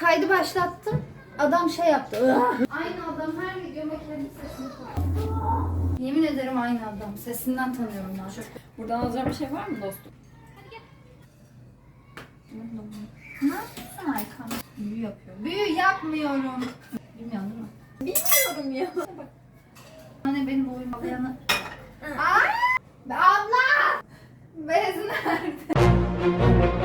Kaydı başlattım. Adam şey yaptı. Aynı adam her videoma kendi sesini koyuyor. Yemin ederim aynı adam. Sesinden tanıyorum ya. Buradan alacağım bir şey var mı dostum? Ne yapıyorsun Aykan? Büyü yapıyor. Büyü yapmıyorum. Bilmiyorsun değil mi? Bilmiyorum ya. Hani benim boyum alayanı... Ay! Be abla! Bez nerede?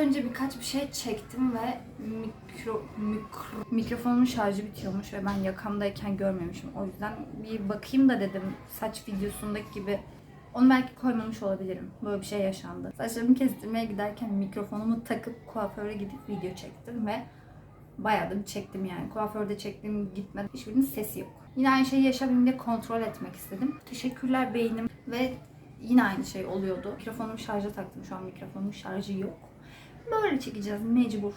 Önce birkaç bir şey çektim ve mikro, mikro, mikrofonumun şarjı bitiyormuş ve ben yakamdayken görmemişim. O yüzden bir bakayım da dedim saç videosundaki gibi. Onu belki koymamış olabilirim. Böyle bir şey yaşandı. Saçlarımı kestirmeye giderken mikrofonumu takıp kuaföre gidip video çektim ve bayağı da bir çektim yani. Kuaförde çektiğim gitmedi. Hiçbirinin sesi yok. Yine aynı şeyi yaşamayayım diye kontrol etmek istedim. Teşekkürler beynim ve yine aynı şey oluyordu. Mikrofonumu şarja taktım. Şu an mikrofonumun şarjı yok. Böyle çekeceğiz mecbur.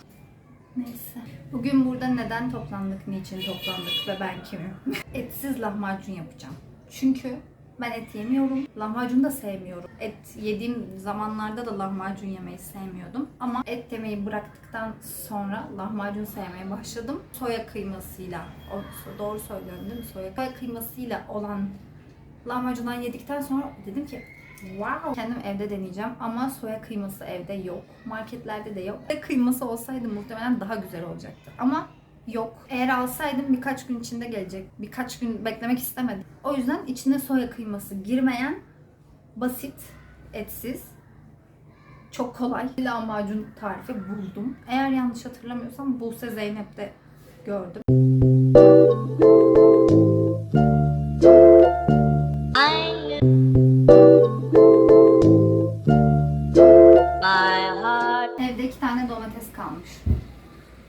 Neyse. Bugün burada neden toplandık, niçin toplandık ve ben kimim? Etsiz lahmacun yapacağım. Çünkü ben et yemiyorum. Lahmacun da sevmiyorum. Et yediğim zamanlarda da lahmacun yemeyi sevmiyordum. Ama et yemeyi bıraktıktan sonra lahmacun sevmeye başladım. Soya kıymasıyla, doğru söylüyorum değil mi? Soya, soya kıymasıyla olan lahmacundan yedikten sonra dedim ki Wow. Kendim evde deneyeceğim ama soya kıyması evde yok. Marketlerde de yok. Soya kıyması olsaydı muhtemelen daha güzel olacaktı. Ama yok. Eğer alsaydım birkaç gün içinde gelecek. Birkaç gün beklemek istemedim. O yüzden içine soya kıyması girmeyen basit, etsiz, çok kolay lahmacun tarifi buldum. Eğer yanlış hatırlamıyorsam Buse Zeynep'te gördüm.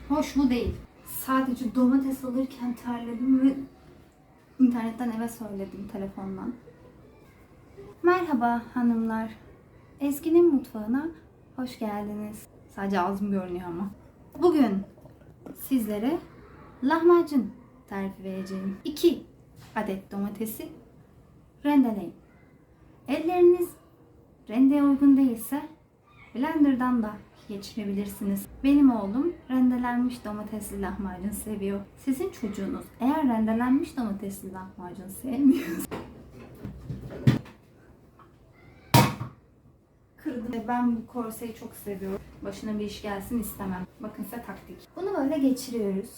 Hoş mu değil. Sadece domates alırken terledim ve internetten eve söyledim telefondan. Merhaba hanımlar. Ezgi'nin mutfağına hoş geldiniz. Sadece ağzım görünüyor ama. Bugün sizlere lahmacun tarifi vereceğim. 2 adet domatesi rendeleyin. Elleriniz rendeye uygun değilse Blender'dan da geçirebilirsiniz. Benim oğlum rendelenmiş domatesli lahmacun seviyor. Sizin çocuğunuz eğer rendelenmiş domatesli lahmacun sevmiyorsa Kırdım. Ben bu korseyi çok seviyorum. Başına bir iş gelsin istemem. Bakın size taktik. Bunu böyle geçiriyoruz.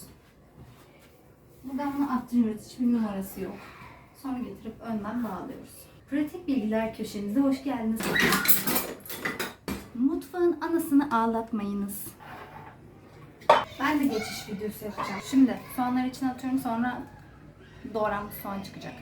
Buradan bunu attırıyoruz. Hiçbir numarası yok. Sonra getirip önden bağlıyoruz. Pratik bilgiler köşemize hoş geldiniz. Mutfağın anasını ağlatmayınız. Ben de geçiş videosu yapacağım. Şimdi soğanları içine atıyorum sonra doğranmış soğan çıkacak.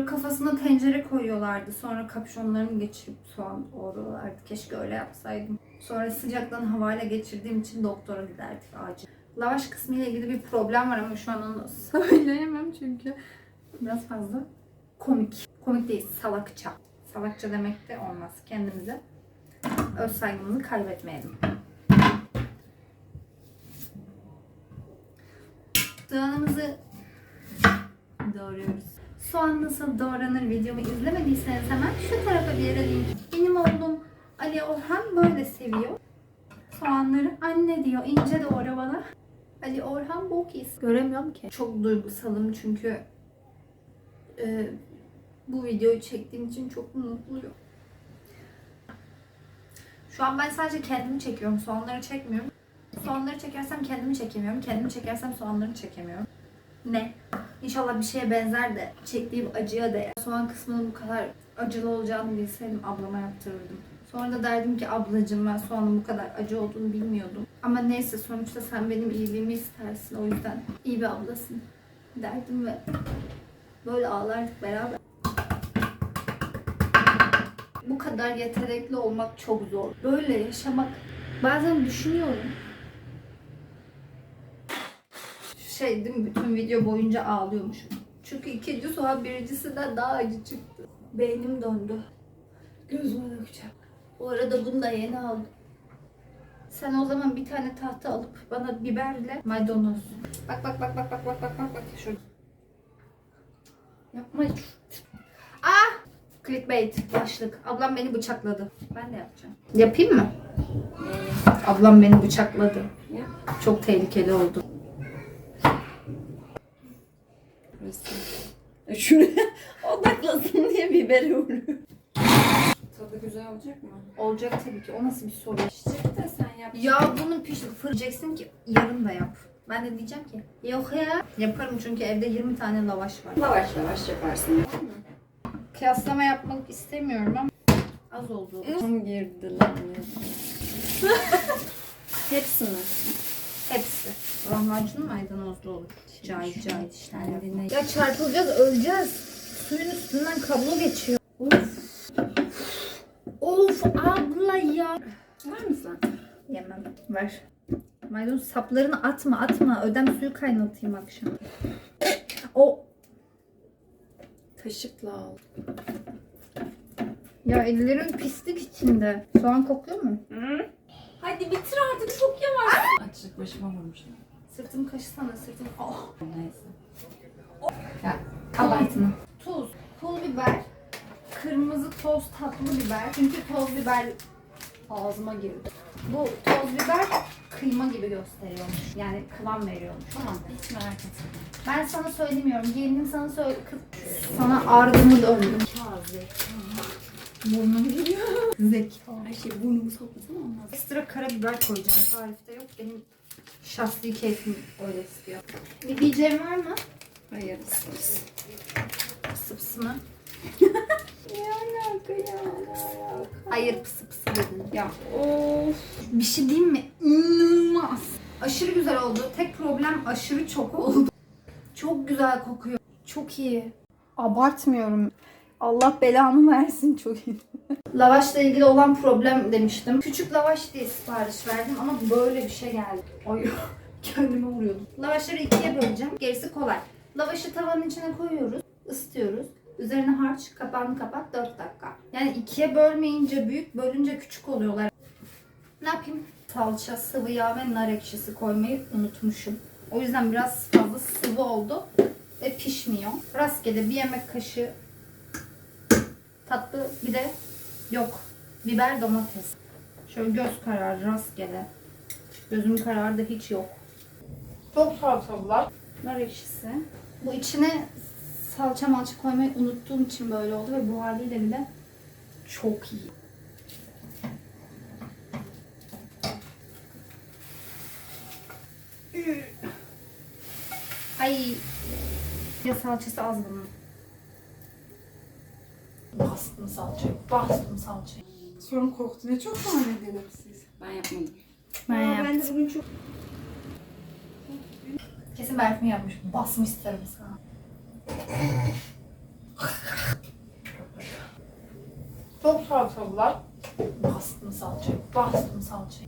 Böyle kafasına tencere koyuyorlardı. Sonra kapşonlarını geçirip soğan doğruyorlardı. Keşke öyle yapsaydım. Sonra sıcaktan havayla geçirdiğim için doktora giderdik acil. Lavaş kısmı ile ilgili bir problem var ama şu an onu söyleyemem çünkü biraz fazla komik. Komik değil, salakça. Salakça demek de olmaz. Kendimize öz saygımızı kaybetmeyelim. Soğanımızı doğruyoruz. Soğan nasıl doğranır videomu izlemediyseniz hemen şu tarafa bir yere link. Benim oğlum Ali Orhan böyle seviyor. Soğanları anne diyor ince doğra bana. Ali Orhan Bokis. Göremiyorum ki. Çok duygusalım çünkü e, bu videoyu çektiğim için çok mutluyum. Şu an ben sadece kendimi çekiyorum. Soğanları çekmiyorum. Soğanları çekersem kendimi çekemiyorum. Kendimi çekersem soğanları çekemiyorum. Ne? İnşallah bir şeye benzer de çektiğim acıya değer. Soğan kısmının bu kadar acılı olacağını bilseydim ablama yaptırırdım. Sonra da derdim ki ablacığım ben soğanın bu kadar acı olduğunu bilmiyordum. Ama neyse sonuçta sen benim iyiliğimi istersin. O yüzden iyi bir ablasın derdim ve böyle ağlardık beraber. Bu kadar yetenekli olmak çok zor. Böyle yaşamak bazen düşünüyorum. Şey değil mi? Bütün video boyunca ağlıyormuşum. Çünkü ikinci soğan birincisinden daha acı çıktı. Beynim döndü. Gözüme dökeceğim. O arada bunu da yeni aldım. Sen o zaman bir tane tahta alıp bana biberle maydanoz. Bak bak bak bak bak bak bak bak bak şurada. Yapma. Ah! Clickbait başlık. Ablam beni bıçakladı. Ben de yapacağım. Yapayım mı? Ablam beni bıçakladı. Çok tehlikeli oldu. Burası. E, Şuraya odaklasın diye biberi vuruyor. Tadı güzel olacak mı? Olacak tabii ki. O nasıl bir soru? Pişecek de sen yap. Ya bunun pişti. Fırlayacaksın ki yarım da yap. Ben de diyeceğim ki yok ya. Yaparım çünkü evde 20 tane lavaş var. Lavaş lavaş yaparsın. Tamam mı? Kıyaslama yapmak istemiyorum ama az oldu. Tam girdiler. Hepsini. Hepsi. Lahmacun maydanozlu olur. Cahit cahit işte. Kendine. Ya çarpılacağız, öleceğiz. Suyun üstünden kablo geçiyor. Of. Of abla ya. Var mısın? Yemem. Ver. Maydanoz saplarını atma atma. Ödem suyu kaynatayım akşam. O Kaşıkla al. ya ellerim pislik içinde. Soğan kokuyor mu? Hadi bitir artık çok yavaş. Açlık başıma vurmuş. Sırtımı kaşısana sırtımı. Oh. Neyse. Ya abartma. Tuz, pul biber, kırmızı toz tatlı biber. Çünkü toz biber ağzıma girdi. Bu toz biber kıyma gibi gösteriyormuş. Yani kıvam veriyormuş. Tamam hiç merak etme. Ben sana söylemiyorum. Gelinim sana söyle. Kız, sana ardımı döndüm. Kazı. Burnum geliyor. Zeka. Her şey burnumu sokmasın olmaz. Ekstra karabiber koyacağım. Tarifte yok. Benim şahsi keyfim öyle istiyor. Bir diyeceğim var mı? Hayır. Pısı pısı mı? Ne alaka ya alaka. Hayır pısı pısı dedin. Ya of. Bir şey diyeyim mi? İnanılmaz. Aşırı güzel oldu. Tek problem aşırı çok oldu. Çok güzel kokuyor. Çok iyi. Abartmıyorum. Allah belamı versin çok iyi. Lavaşla ilgili olan problem demiştim. Küçük lavaş diye sipariş verdim ama böyle bir şey geldi. Ay kendime vuruyordum. Lavaşları ikiye böleceğim. Gerisi kolay. Lavaşı tavanın içine koyuyoruz. ısıtıyoruz. Üzerine harç, kapağını kapat 4 dakika. Yani ikiye bölmeyince büyük, bölünce küçük oluyorlar. Ne yapayım? Salça, sıvı yağ ve nar ekşisi koymayı unutmuşum. O yüzden biraz fazla sıvı oldu ve pişmiyor. Rastgele bir yemek kaşığı tatlı bir de yok. Biber domates. Şöyle göz kararı rastgele. Gözüm kararı da hiç yok. Çok salçalılar. Nar ekşisi. Bu içine salça malça koymayı unuttuğum için böyle oldu ve bu haliyle bile çok iyi. Ay. Ya salçası az bunun. Bastım salçayı. Bastım salçayı. Sorun koktu. Ne çok edelim siz. Ben yapmadım. Ben Aa, yaptım. ben de bugün çok... Kesin Berfin yapmış. Basmış sarımsağı. Çok salçalılar. Bastım salçayı. Bastım salçayı.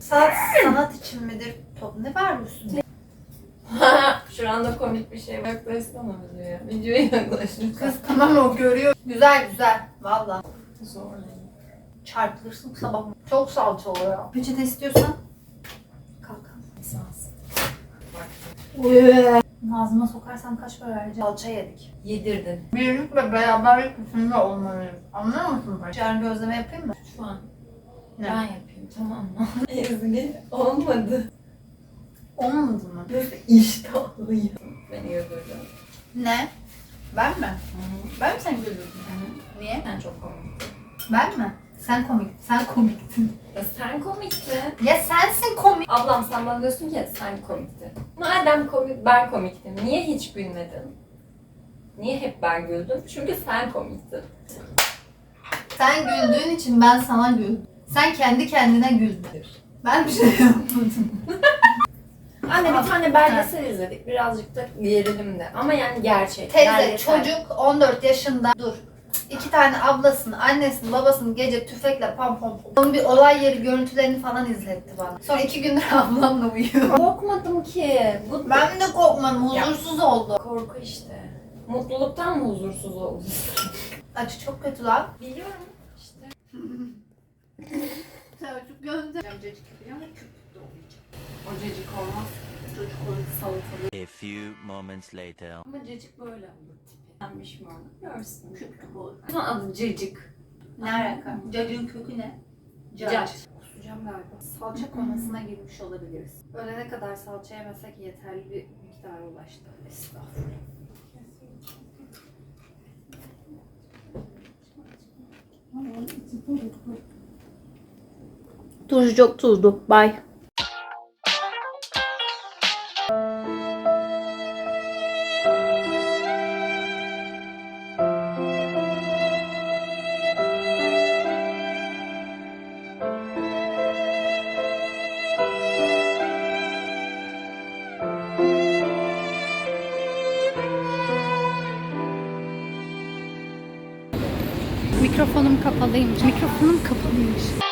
Sanat, sanat için midir? Top ne bağırıyorsun? Şu anda komik bir şey yaklaşsana videoya. Videoya yaklaşın. Kız tamam o görüyor. Güzel güzel. Valla. Zor. Çarpılırsın sabah. Çok salça oluyor. Peçete istiyorsan. Kalk. Esas. Ağzıma sokarsam kaç para vereceğim? Salça yedik. Yedirdin. Birlik ve beraberlik içinde olmalıyız. Anlıyor musun? Yarın gözleme yapayım mı? Şu an. Ne? Ben yapayım tamam mı? Ezgi olmadı. Olmadı mı? İştahlıyım. Beni güldürdün. Ne? Ben mi? Ben mi seni güldürdüm? Niye? Sen çok komiktin. Ben mi? Sen komik. Sen komiktin. Ya sen komiktin. Ya sensin komik. Ablam sen bana diyorsun ki sen komiktin. Madem komik, ben komiktim. Niye hiç gülmedin? Niye hep ben güldüm? Çünkü sen komiktin. Sen güldüğün için ben sana güldüm. Sen kendi kendine güldün. Ben bir şey yapmadım. Anne bir tane belgesel izledik. Birazcık da gerilim de. Ama yani gerçek. Teyze belgesel. çocuk 14 yaşında. Dur. İki tane ablasını, annesini, babasını gece tüfekle pam pam pam. Onun bir olay yeri görüntülerini falan izletti bana. Sonra iki gündür ablamla uyuyor. Korkmadım ki. Bu Ben de korkmadım, huzursuz oldum. korku işte. Mutluluktan mı huzursuz oldun? Acı çok kötü lan. Biliyorum işte. Selçuk gönder. Cacık yapıyor ama köpüklü olmayacak. O cacık olmaz. Çocuk olur salatalı. A few moments later. Ama cacık böyle olur tipi. Yenmiş mi onu? Görsün. Köpüklü olur. Bunun adı cacık. Ne alaka? Cacığın kökü ne? Cac. Kusacağım galiba. Salça komasına girmiş olabiliriz. Ölene kadar salça yemesek yeterli bir miktara ulaştı. Estağfurullah. Tuz çok tuzlu. Bye. Mikrofonum kapalıymış. Mikrofonum kapalıymış.